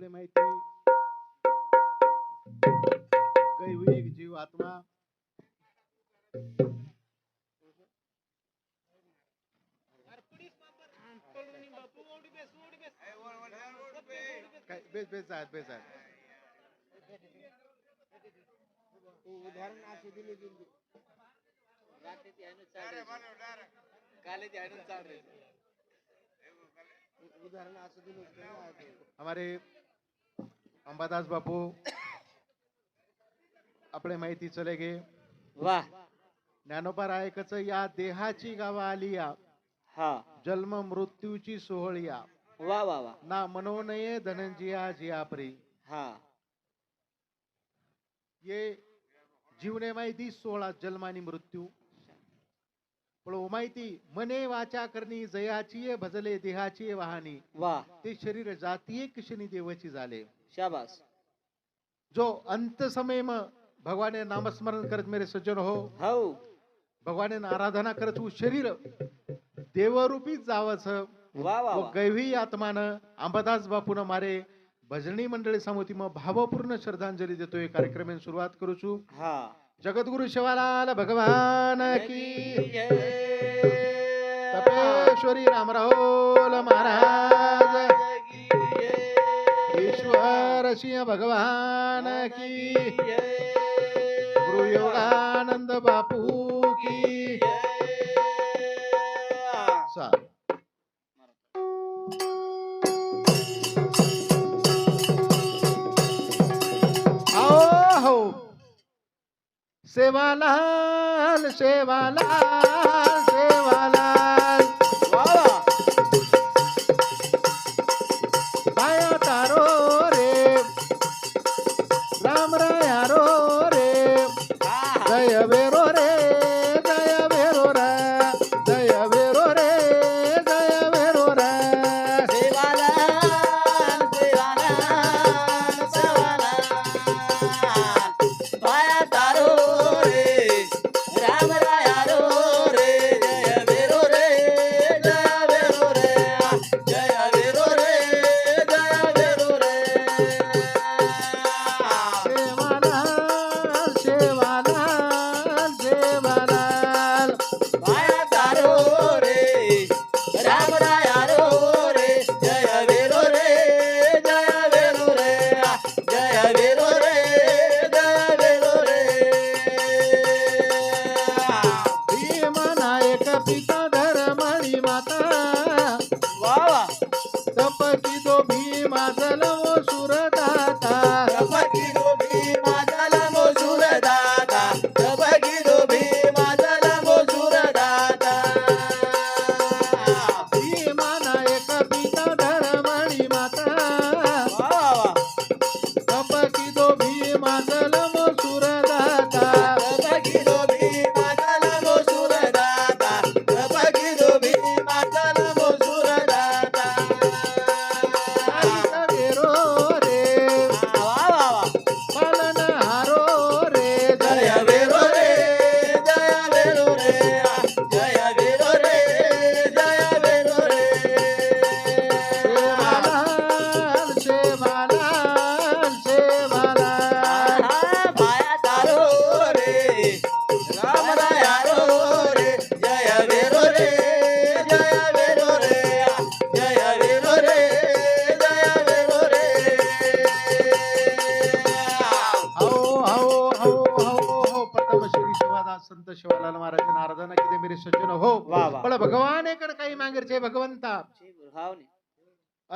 आपले माहिती कैविक जीव आत्मा. काय बेस बेस आहेत बेस आहेत उदाहरण असे दिले गेले उदाहरण असं दिलं होतं ना, हमारे अंबादास बापू आपले माहिती चले गे. वा. ज्ञानोबा रायकच या देहाची गावा आली या हा. जन्म मृत्यूची सोहळिया. वा वा वा. ना मनोनये धनंजिया जियापरी. हा. ये जीवने माहिती सोळा जन्म आणि मृत्यू. पण ओ माहिती मने वाचा करणी जयाची भजले देहाची वाहनी वा. ते शरीर जातीये किशनी देवाची झाले. शाबास। जो अंत समय म भगवाने नामस्मरण करत मेरे सज्जन हो हो। भगवाने आराधना करत तू शरीर देवरूपीच जावच वा वा वा गैवी आत्मान अंबादास बापून मारे भजनी मंडळी समोती मग भावपूर्ण श्रद्धांजली देतोय. कार्यक्रम सुरुवात करू छु. हा। जगद्गुरु शिवालाल भगवान की जय. तपेश्वरी रामराहोल महाराज. जय. ईश्वर सिंह भगवान की गुरु योगानंद बापू की जय. सा आओ हो सेवालाल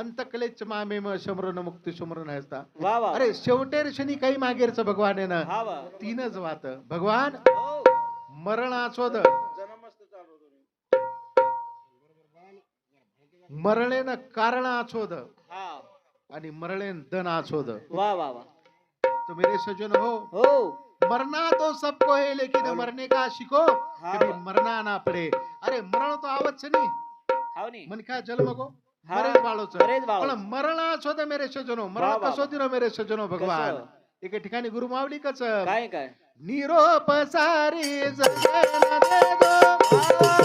अंतकलेच मामे म शमरण मुक्ती शमरण हसता वा वा अरे शेवटेर शनी काही मागेरच भगवान आहे ना हा वा. तीनच वात. भगवान हो. मरणाचोद मरळेन कारणाचोद हा. आणि मरळेन दनाचोद वा वा वा. तो मेरे सज्जन हो. हो. मरना तो सबको है लेकिन मरने का शिको। कभी मरना ना पड़े. अरे मरण तो आवच नहीं हावनी मन का जन्म को पण मरणाचो तर मेरे सजनो वा, मरण वा. दिनो मेरे सजनो भगवान? एके ठिकाणी गुरु मावली कच काय काय? निरोप सारी जगेन दे दो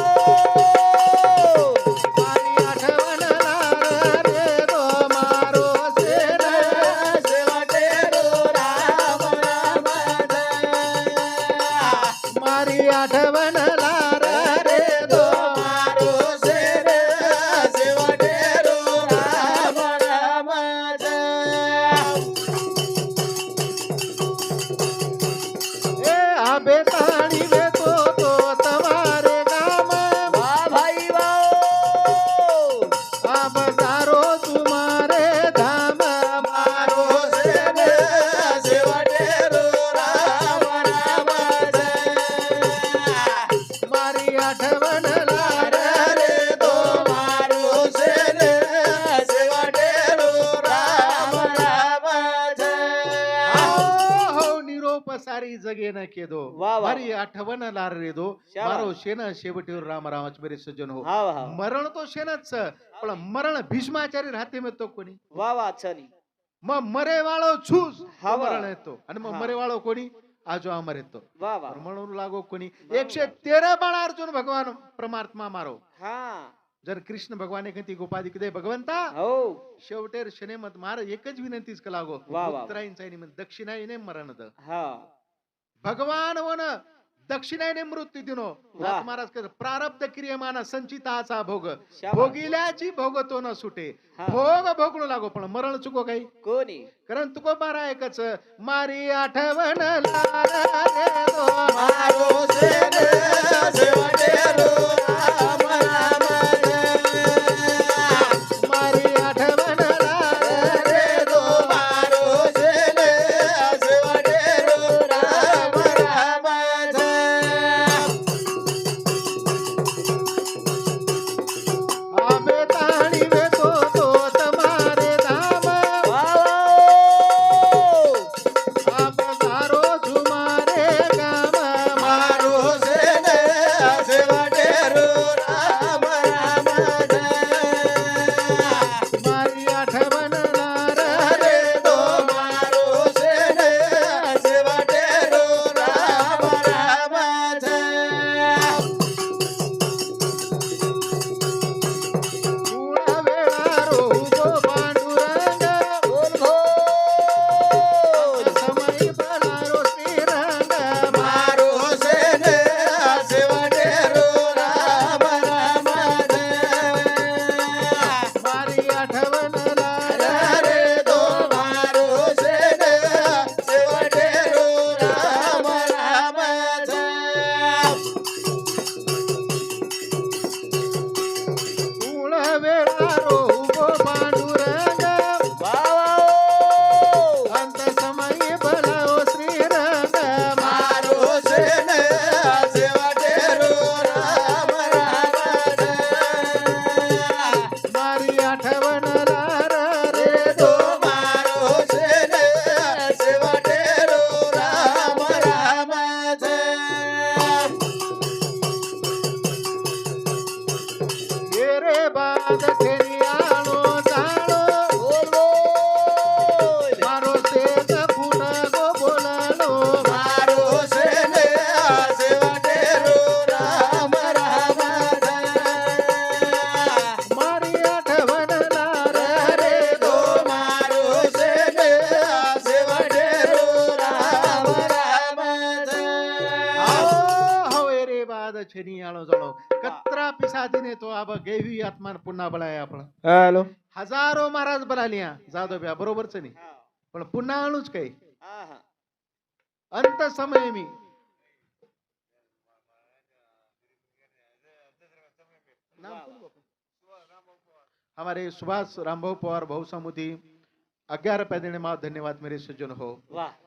शेण शेवटी राम रामाचे बरे सज्जन हो. मरण तो शेणच पण मरण भीष्माचारी राहते मग तो कोणी? वा वा छानी मग मरे वाळो छूस हा मरण येतो. आणि मग मरे वाळो कोणी? आजो अमर येतो. वा वा. म्हणून लागो कोणी? एकशे तेरा बाण अर्जुन भगवान परमात्मा मारो. हा. जर कृष्ण भगवान एखादी गोपादी किदे भगवंता? हो. शेवटेर शने मत मार एकच विनंतीच का लागो. वा, वा. उत्तरायण दक्षिणायने मरण द. भगवान वन दक्षिणाईने मृत्यू दिनो. नाथ महाराज कहतात, प्रारब्ध क्रियमाना संचिताचा भोग. भोगिल्याची भोगतो न सुटे. भोग भोगणू लागो पण मरण चुको काही कोणी कारण तुको बारा एकच मारी आठवण पुन्हा बळाया आपण. हॅलो हजारो महाराज बलालिया जाधव या बरोबरच नाही पण पुन्हा आणूच काही. अंत समय मी. हमारे सुभाष रामभाव पवार भाऊ समुदी अग्यार पैदने माँ धन्यवाद मेरे सज्जन हो.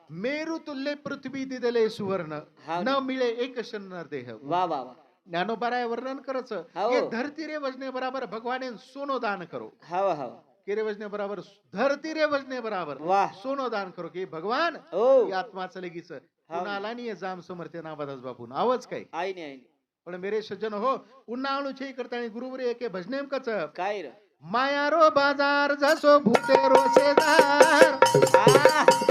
मेरु तुल्य पृथ्वी दिदले सुवर्ण. न मिले एक शरण देह. वाह वाह वा. वाह ज्ञानोबाराय वर्णन करच. हो. ये धरती रे वजने बराबर भगवाने सोनो दान करो. हवा हवा रे वजने बराबर धरती रे वजने बराबर सोनो दान करो की भगवान आत्माचं लगीच कुणाला नाही जाम समर्थ नाबादास बापून. आवाज काय? आई नाही पण मेरे सज्जन हो पुन्हा अणुछे करता आणि गुरुवरे एके भजनेम कच. काय रे? मायारो बाजार जसो भूते रोसेदार आ.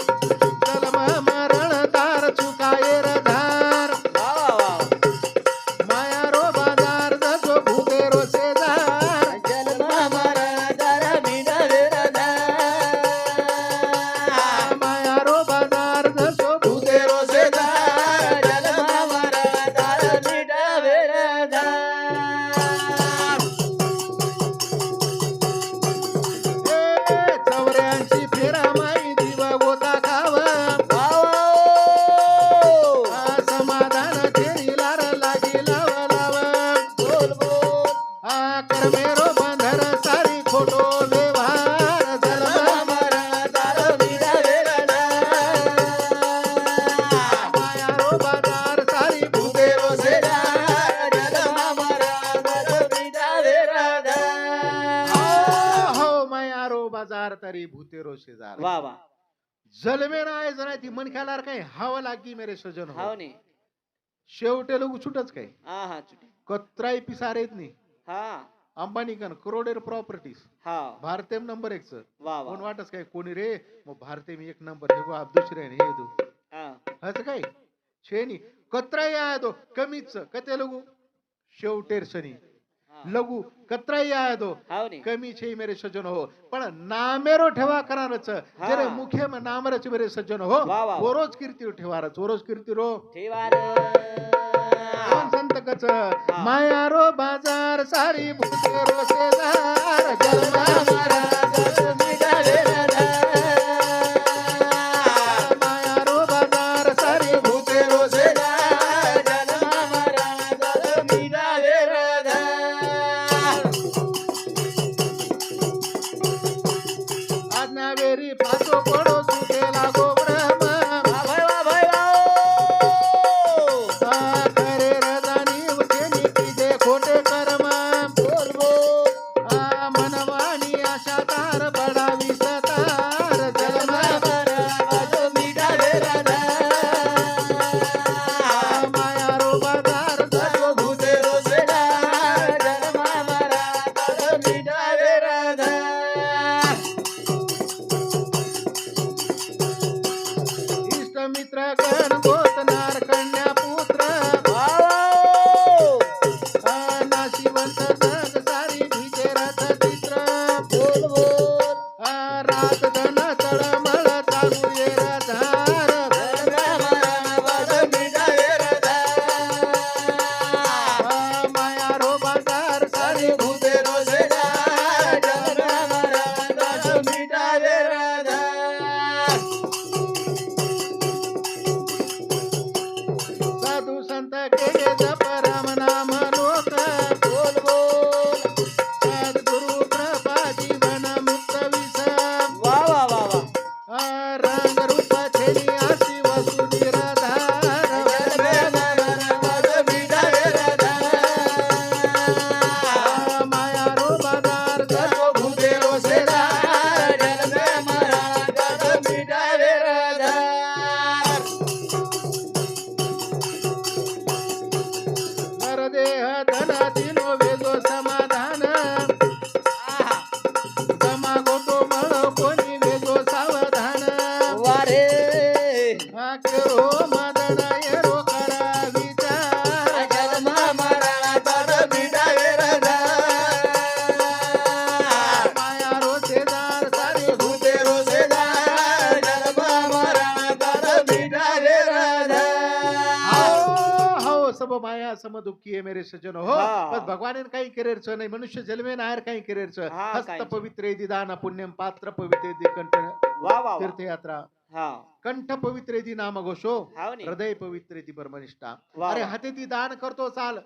सारी भूते रोशे जार वा वा. जलमे नाही जरा ती मन खेळणार काही हवा लागी मेरे सजन हो. हाव ने. शेवटे लोक छुटच काय? हा हा चुटी कत्राई पिसार येत नाही. हा. अंबानी कन करोडेर प्रॉपर्टीज हा भारतेम नंबर एक च वा कोण वा वाटच काय? कोणी रे? मग भारते मी एक नंबर हे आप दुसरे हे दू हा. असं काय? छेनी कत्राई आहे तो कमीच कते लघु शेवटेर शनी. हा. लघु कत्राई हाव ने कमी छे मेरे सज्जन हो. पण नामेरो ठेवा करारच. जरे. मुखे में नामरच मेरे सज्जन हो. ओरोज कीर्ती ठेवारच ओरोज कीर्ती रो. संत कच? माया रो बाजार सारी भूते रो शेजार जन्मा माया सब माया सम दुःखी आहे मेरे सजन हो हा. पण भगवान काही करेरच नाही मनुष्य जन्मे नायर काही करेरच. हा, हस्त काहीच. पवित्र दान पुण्यम पात्र पवित्र कंठ तीर्थयात्रा. कंठ पवित्र दी नाम घोषो हाव नी. हृदय पवित्र ती ब्रह्मनिष्ठा वा, अरे वा. हाते ती दान करतो चाल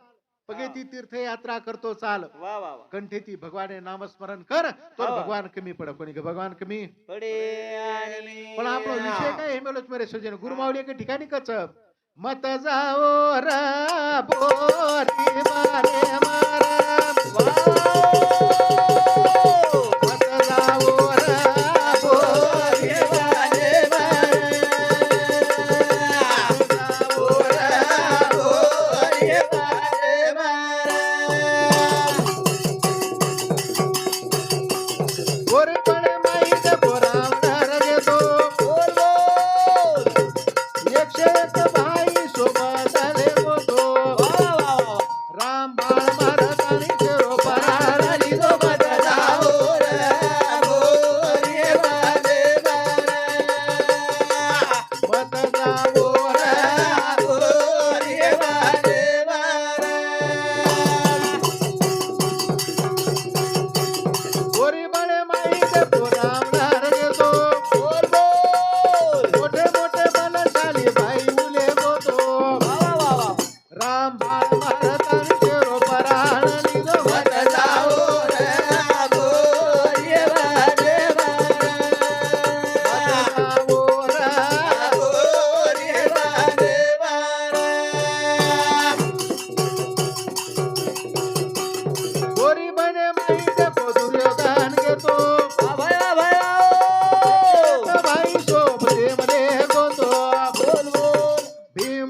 पगे ती तीर्थयात्रा करतो चाल. वा वा वा. कंठे ती भगवान नामस्मरण कर तो हा. भगवान कमी पड कोणी का भगवान कमी? पडे आणि पण आपला विषय काय हे मेलोच मेरे सजन गुरुमावली एका ठिकाणी कच मत जाओ रा बोरी मारे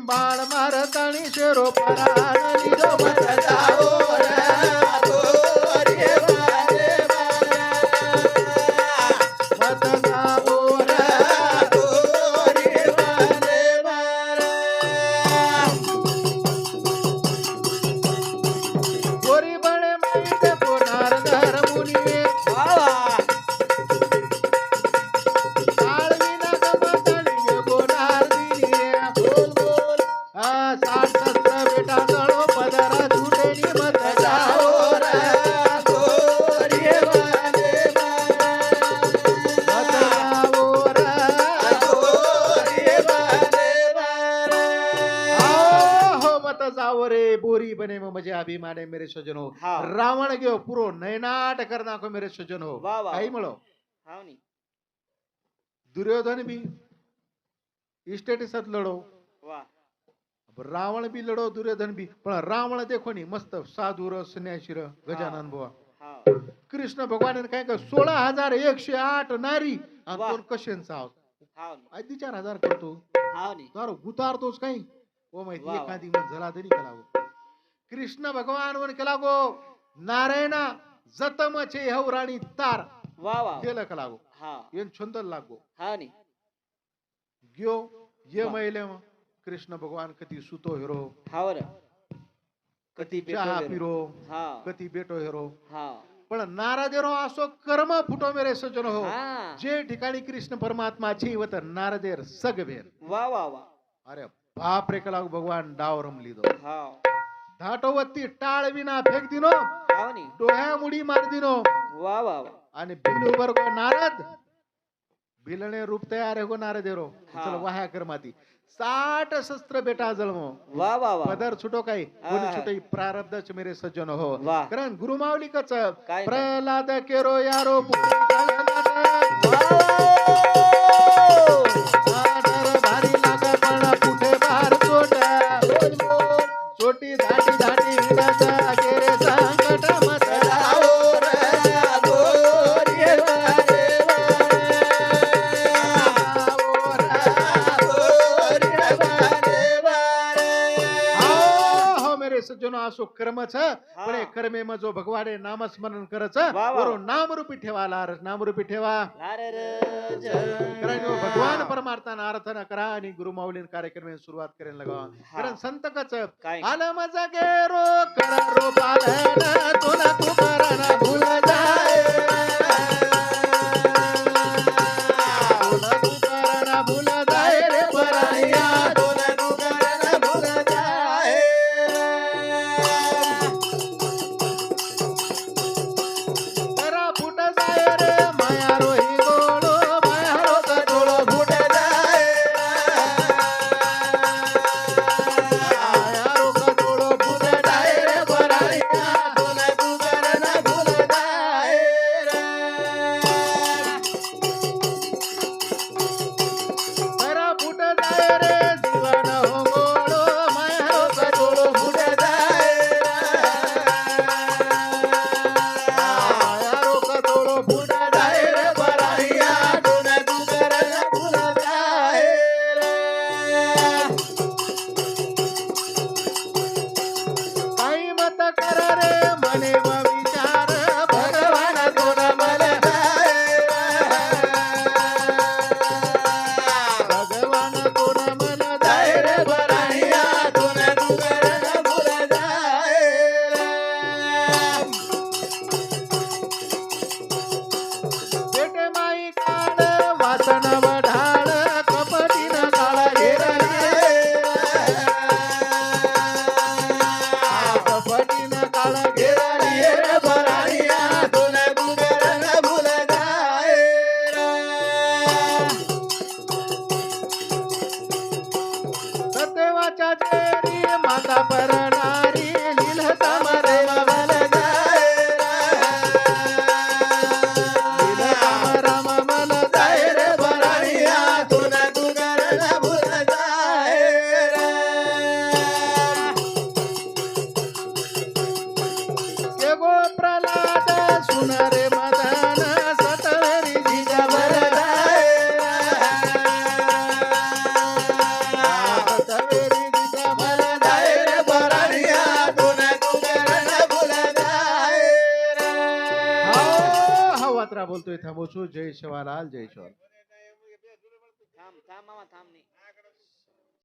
બાળ મારા તાણી શેરો પરા बने में मजे अभिमाने मेरे हो हा. रावण गयो पुरो नयनाट कर नाखो मेरे सजन हो वा, वा, काही वा. म्हणो हाव नी. दुर्योधन बी इस्टेटिसात लढो. वा. रावण बी लढो दुर्योधन बी. पण रावण देखो नी मस्त साधुर संन्याशीर गजानन बुवा. हाव. कृष्ण भगवान काय का सोळा हजार एकशे आठ नारी आणि वा. दोन कशेंचा आहोत हाव नी. हजार करतो. हाव नी. तर गुतारतोच काही. ओ माहिती वा, वा. एखादी मन झाला तरी केला गो कृष्ण भगवान वन केला गो. नारायणा जतमचे हव राणी तार. वा वा केलं केला गो हा. येन छंद लागो. हाव नी. ग्यो ये वा. महिले कृष्ण भगवान कधी सुतो हिरो. हाव र कधी चहा पिरो. हा. कधी बेटो हिरो. हा. पण नारादेरो असो कर्म फुटो मेरे सजन हो. हा. जे ठिकाणी कृष्ण परमात्माची वत नारदेर सगभेर वा वा वा. अरे बाप रे कला भगवान डाव रमली दो हाव धाटोवत्ती टाळ विना फेक दिनो डोह्या मुडी मार दिनो वा वा वा आणि बिलू बरगो नारद बिलणे रूप तयार आहे गो नारदेरो हा. चल वाह्या कर माती साठ शस्त्र बेटा जळमो वा वा वा पदर छुटो काही कोणी हा. छुटो प्रारब्धच मेरे सज्जन हो वा. कारण गुरुमावली कच काय? प्रल्हाद केरो यारो पुत्री कालनाथ. आदर सज्जनो असो कर्म छ पण कर्मे म जो भगवाने नामस्मरण करच. वरून नामरूपी ठेवा लार नामरूपी ठेवा भगवान परमार्थानं अर्थानं करा आणि गुरुमाऊलीन कार्यक्रम सुरुवात करायला लगावा हा. कारण संत कच? आलं मजा गेरो करा रो पालन तुला तू करण भूल जाय बोलतोय थांबवसू जय शिवालाल जय